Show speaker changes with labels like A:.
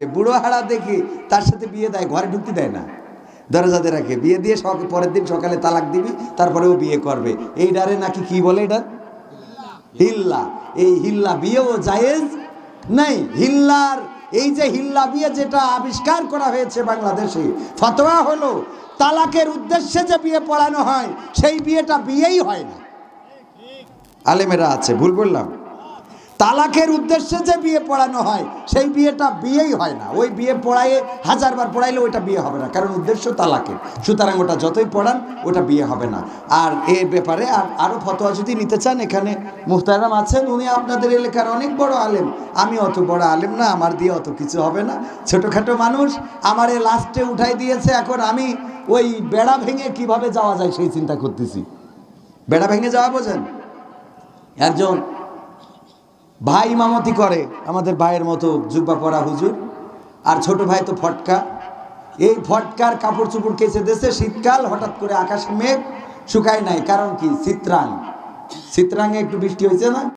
A: বুড়ো হাড়া দেখে তার সাথে বিয়ে দেয়, ঘরে ঢুকতে দেয় না। দরজাতে রাখে। বিয়ে দিয়ে পরের দিন সকালে তালাক দিবি তারপরে ও বিয়ে করবে। এই ডারে নাকি কি বলে এটা? হিল্লা। এই হিল্লা বিয়েও জায়েজ নাই। হিল্লার, এই যে হিল্লা বিয়ে যেটা আবিষ্কার করা হয়েছে বাংলাদেশে, ফতোয়া হলো তালাকের উদ্দেশ্যে যে বিয়ে পড়ানো হয়, সেই বিয়েটা বিয়েই হয় না। আলেমেরা আছে, ভুল বললাম? তালাকের উদ্দেশ্যে যে বিয়ে পড়ানো হয়, সেই বিয়েটা বিয়েই হয় না। ওই বিয়ে পড়াইয়ে হাজারবার পড়াইলে ওইটা বিয়ে হবে না, কারণ উদ্দেশ্য তালাকের। সুতরাং ওটা যতই পড়ান, ওটা বিয়ে হবে না। আর এর ব্যাপারে আর আরও ফতোয়া যদি নিতে চান, এখানে মুহতারাম আছেন, উনি আপনাদের এলাকার অনেক বড় আলেম। আমি অত বড় আলেম না, আমার দিয়ে অত কিছু হবে না। ছোটোখাটো মানুষ, আমারে লাস্টে উঠাই দিয়েছে, এখন আমি ওই বেড়া ভেঙে কীভাবে যাওয়া যায় সেই চিন্তা করতেছি। বেড়া ভেঙে যাওয়া বোঝেন? একজন ভাই ইমামতি করে। আমাদের ভাইয়ের মতো জুব্বা পরা হুজুর। আর ছোট ভাই তো ফটকা। এই ফটকার কাপড় চুপড় কেচে দেশে শীতকাল, হঠাৎ করে আকাশে মেঘ, শুকায় নাই। কারণ কি? চিত্রাং। চিত্রাঙে একটু বৃষ্টি হয়েছে না?